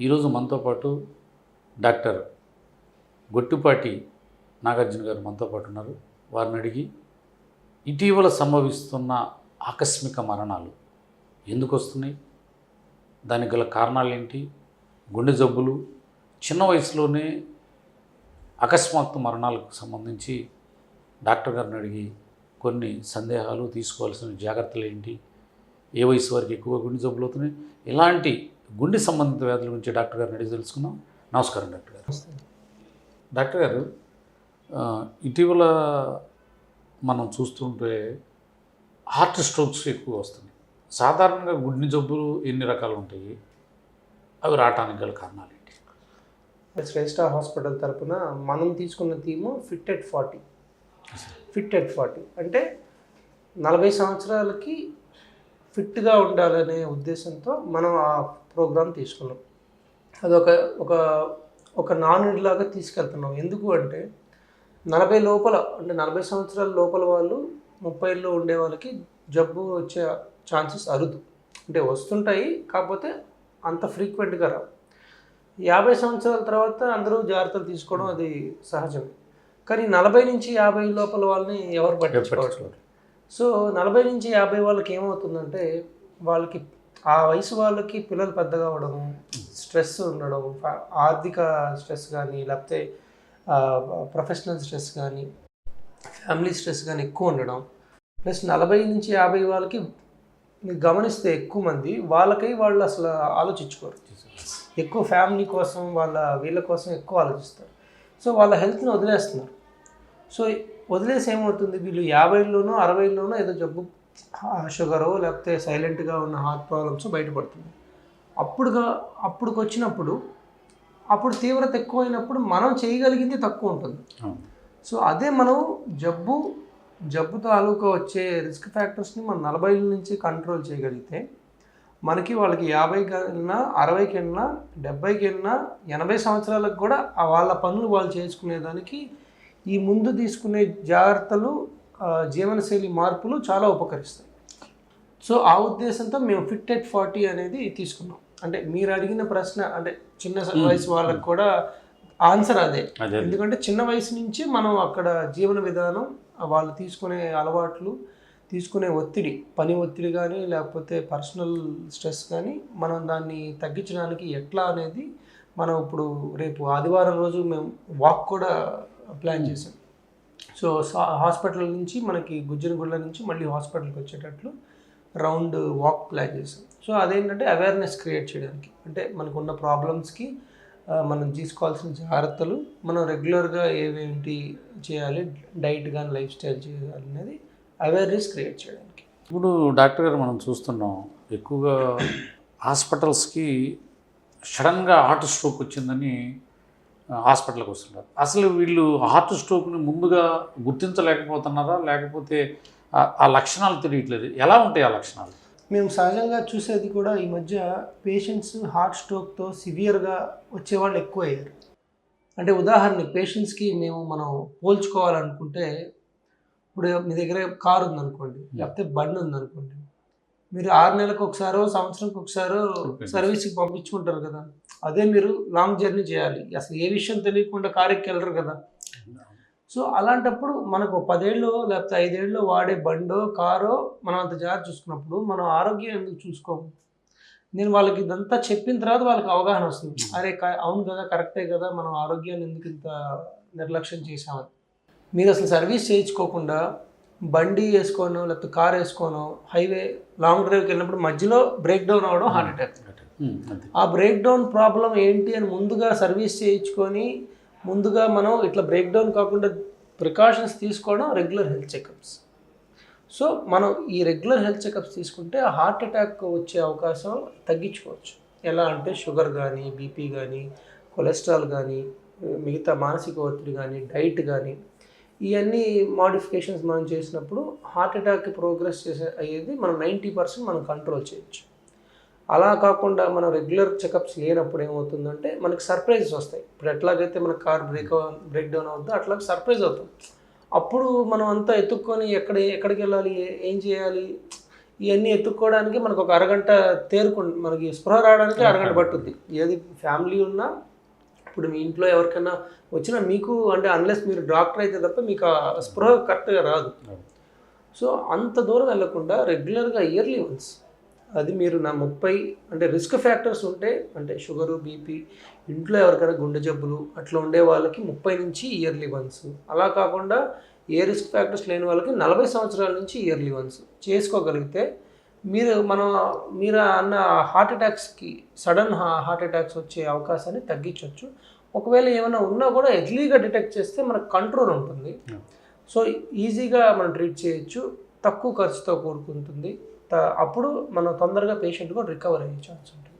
ఈరోజు మనతో పాటు డాక్టర్ గొట్టిపాటి నాగార్జున గారు మనతో పాటు ఉన్నారు. వారిని అడిగి ఇటీవల సంభవిస్తున్న ఆకస్మిక మరణాలు ఎందుకు వస్తున్నాయి? దానికి గల కారణాలు ఏంటి? గుండె జబ్బులు చిన్న వయసులోనే అకస్మాత్తు మరణాలకు సంబంధించి డాక్టర్ గారిని అడిగి కొన్ని సందేహాలు తీసుకోవాల్సిన జాగ్రత్తలు ఏంటి? ఏ వయసు వారికి ఎక్కువ గుండె జబ్బులు అవుతున్నాయి? ఇలాంటి గుండె సంబంధిత వ్యాధుల గురించి డాక్టర్ గారిని అడిగి తెలుసుకుందాం. నమస్కారం డాక్టర్ గారు. డాక్టర్ గారు ఇటీవల మనం చూస్తుంటే హార్ట్ స్ట్రోక్స్ ఎక్కువ వస్తున్నాయి. సాధారణంగా గుండె జబ్బులు ఎన్ని రకాలు ఉంటాయి? అవి రావటానికి గల కారణాలు ఏంటి? శ్రేష్ఠ హాస్పిటల్ తరపున మనం తీసుకున్న theme fit at forty. Fit at forty. అంటే నలభై సంవత్సరాలకి ఫిట్గా ఉండాలనే ఉద్దేశంతో మనం ఆ ప్రోగ్రామ్ తీసుకున్నాం. అదొక ఒక ఒక నానుడిలాగా తీసుకెళ్తున్నాం. ఎందుకు అంటే నలభై లోపల అంటే నలభై సంవత్సరాల లోపల వాళ్ళు ముప్పైలో ఉండే వాళ్ళకి జబ్బు వచ్చే ఛాన్సెస్ అరుదు. అంటే వస్తుంటాయి కాకపోతే అంత ఫ్రీక్వెంట్గా రావు. యాభై సంవత్సరాల తర్వాత అందరూ జాగ్రత్తలు తీసుకోవడం అది సహజమే. కానీ నలభై నుంచి యాభై లోపల వాళ్ళని ఎవరు పట్టించుకోవట్లేదు సో నలభై నుంచి యాభై వాళ్ళకి ఏమవుతుందంటే వాళ్ళకి ఆ వయసు వాళ్ళకి పిల్లలు పెద్దగా అవడం స్ట్రెస్ ఉండడం ఆర్థిక స్ట్రెస్ కానీ లేకపోతే ప్రొఫెషనల్ స్ట్రెస్ కానీ ఫ్యామిలీ స్ట్రెస్ కానీ ఎక్కువ ఉండడం ప్లస్ నలభై నుంచి యాభై వాళ్ళకి గమనిస్తే ఎక్కువ మంది వాళ్ళకై వాళ్ళు అసలు ఆలోచించుకోరు. ఎక్కువ ఫ్యామిలీ కోసం వాళ్ళ వీళ్ళ కోసం ఎక్కువ ఆలోచిస్తారు. సో వాళ్ళ హెల్త్ని వదిలేస్తున్నారు. సో వదిలేసి ఏమవుతుంది? వీళ్ళు యాభైలోనో అరవైలోనో ఏదో జబ్బు షుగరో లేకపోతే సైలెంట్గా ఉన్న హార్ట్ ప్రాబ్లమ్స్ బయటపడుతుంది అప్పుడుగా అప్పుడుకి వచ్చినప్పుడు అప్పుడు తీవ్రత ఎక్కువైనప్పుడు మనం చేయగలిగింది తక్కువ ఉంటుంది. సో అదే మనం జబ్బు జబ్బు తాలూకా వచ్చే రిస్క్ ఫ్యాక్టర్స్ని మనం నలభై నుంచి కంట్రోల్ చేయగలిగితే మనకి వాళ్ళకి యాభైకి వెళ్ళినా అరవైకి వెళ్ళినా డెబ్బైకి వెళ్ళినా ఎనభై సంవత్సరాలకు కూడా వాళ్ళ పనులు వాళ్ళు చేసుకునేదానికి ఈ ముందు తీసుకునే జాగ్రత్తలు జీవనశైలి మార్పులు చాలా ఉపకరిస్తాయి. సో ఆ ఉద్దేశంతో మేము ఫిట్ ఎట్ ఫార్టీ అనేది తీసుకున్నాం. అంటే మీరు అడిగిన ప్రశ్న అంటే చిన్న వయసు వాళ్ళకి కూడా ఆన్సర్ అదే. ఎందుకంటే చిన్న వయసు నుంచి మనం అక్కడ జీవన విధానం వాళ్ళు తీసుకునే అలవాట్లు తీసుకునే ఒత్తిడి పని ఒత్తిడి కానీ లేకపోతే పర్సనల్ స్ట్రెస్ కానీ మనం దాన్ని తగ్గించడానికి ఎట్లా అనేది మనం ఇప్పుడు రేపు ఆదివారం రోజు మేము వాక్ కూడా ప్లాన్ చేసాం సో సా- హాస్పిటల్ నుంచి మనకి గుజ్జనగుళ్ళ నుంచి మళ్ళీ హాస్పిటల్కి వచ్చేటట్లు రౌండ్ వాక్ ప్లాన్ చేసాం సో అదేంటంటే అవేర్నెస్ క్రియేట్ చేయడానికి. అంటే మనకున్న ప్రాబ్లమ్స్కి మనం తీసుకోవాల్సిన జాగ్రత్తలు మనం రెగ్యులర్గా ఏవేంటి చేయాలి డైట్ కానీ లైఫ్ స్టైల్ చేయాలి అనేది అవేర్నెస్ క్రియేట్ చేయడానికి. ఇప్పుడు డాక్టర్ గారు మనం చూస్తున్నాం ఎక్కువగా హాస్పిటల్స్కి సడన్గా హార్ట్ స్ట్రోక్ వచ్చిందని హాస్పిటల్కి వస్తున్నారు. అసలు వీళ్ళు హార్ట్ స్ట్రోక్ని ముందుగా గుర్తించలేకపోతున్నారా? లేకపోతే ఆ- లక్షణాలు తెలియట్లేదు. ఎలా ఉంటాయి ఆ లక్షణాలు? మేము సహజంగా చూసేది కూడా ఈ మధ్య పేషెంట్స్ హార్ట్ స్ట్రోక్తో సివియర్గా వచ్చేవాళ్ళు ఎక్కువ అయ్యారు అంటే ఉదాహరణకి పేషెంట్స్కి మేము మనం పోల్చుకోవాలనుకుంటే ఇప్పుడు మీ దగ్గర కారు ఉందనుకోండి లేకపోతే బండి ఉందనుకోండి మీరు ఆరు నెలలకు ఒకసారో సంవత్సరంకి ఒకసారో సర్వీస్కి పంపించుకుంటారు కదా. అదే మీరు లాంగ్ జర్నీ చేయాలి. అసలు ఏ విషయం తెలియకుండా కారెక్కి వెళ్ళరు కదా. సో అలాంటప్పుడు మనకు పదేళ్ళు లేకపోతే ఐదేళ్ళు వాడే బండో కారో మనం అంత జాగ్రత్త చూసుకున్నప్పుడు మనం ఆరోగ్యం ఎందుకు చూసుకోము? నేను వాళ్ళకి ఇదంతా చెప్పిన తర్వాత వాళ్ళకి అవగాహన వస్తుంది. అరే అవును కదా కరెక్టే కదా మనం ఆరోగ్యాన్ని ఎందుకు ఇంత నిర్లక్ష్యం చేసామని మీరు అసలు సర్వీస్ చేయించుకోకుండా బండి వేసుకోను లేకపోతే కార్ వేసుకోను హైవే లాంగ్ డ్రైవ్కి వెళ్ళినప్పుడు మధ్యలో బ్రేక్ డౌన్ అవ్వడం హార్ట్ అటాక్ Hmm, ఆ బ్రేక్ డౌన్ ప్రాబ్లం ఏంటి అని ముందుగా సర్వీస్ చేయించుకొని ముందుగా మనం ఇట్లా బ్రేక్ డౌన్ కాకుండా ప్రికాషన్స్ తీసుకోవడం రెగ్యులర్ హెల్త్ చెకప్స్ సో మనం ఈ రెగ్యులర్ హెల్త్ చెకప్స్ తీసుకుంటే హార్ట్ అటాక్ వచ్చే అవకాశం తగ్గించుకోవచ్చు. ఎలా అంటే షుగర్ కానీ బీపీ కానీ కొలెస్ట్రాల్ కానీ మిగతా మానసిక ఒత్తిడి కానీ డైట్ కానీ ఇవన్నీ మాడిఫికేషన్స్ మనం చేసినప్పుడు హార్ట్ అటాక్ ప్రోగ్రెస్ చేసే అయ్యేది మనం నైంటీ పర్సెంట్ మనం కంట్రోల్ చేయొచ్చు. అలా కాకుండా మనం రెగ్యులర్ చెకప్స్ లేనప్పుడు ఏమవుతుందంటే మనకి సర్ప్రైజెస్ వస్తాయి. ఇప్పుడు ఎట్లాగైతే మన కార్ బ్రేక్ బ్రేక్ డౌన్ అవుతుందో అట్లా సర్ప్రైజ్ అవుతుంది అప్పుడు మనం అంతా ఎత్తుక్కొని ఎక్కడ ఎక్కడికి వెళ్ళాలి ఏ- చేయాలి? ఇవన్నీ ఎత్తుక్కోవడానికి మనకు ఒక అరగంట తేరుకు మనకి స్పృహ రావడానికి అరగంట పట్టుద్ది. ఏది ఫ్యామిలీ ఉన్నా ఇప్పుడు మీ ఇంట్లో ఎవరికైనా వచ్చినా మీకు అంటే అన్లెస్ మీరు డాక్టర్ అయితే తప్ప మీకు ఆ స్పృహ కరెక్ట్గా రాదు. సో అంత దూరం వెళ్ళకుండా రెగ్యులర్గా ఇయర్లీ వన్స్ అది మీరు నా ముప్పై అంటే రిస్క్ ఫ్యాక్టర్స్ ఉంటే అంటే షుగరు బీపీ ఇంట్లో ఎవరికైనా గుండె జబ్బులు అట్లా ఉండే వాళ్ళకి ముప్పై నుంచి ఇయర్లీ వన్స్ అలా కాకుండా ఏ రిస్క్ ఫ్యాక్టర్స్ లేని వాళ్ళకి నలభై సంవత్సరాల నుంచి ఇయర్లీ వన్స్ చేసుకోగలిగితే మీరు మనం మీరు అన్న హార్ట్ అటాక్స్కి సడన్ హార్ట్ అటాక్స్ వచ్చే అవకాశాన్ని తగ్గించవచ్చు ఒకవేళ ఏమైనా ఉన్నా కూడా ఎర్లీగా డిటెక్ట్ చేస్తే మనకు కంట్రోల్ ఉంటుంది. సో ఈజీగా మనం ట్రీట్ చేయొచ్చు. తక్కువ ఖర్చుతో కూడుకుంటుంది అప్పుడు మనం తొందరగా పేషెంట్ కూడా రికవర్ అయ్యే ఛాన్స్ ఉంటుంది.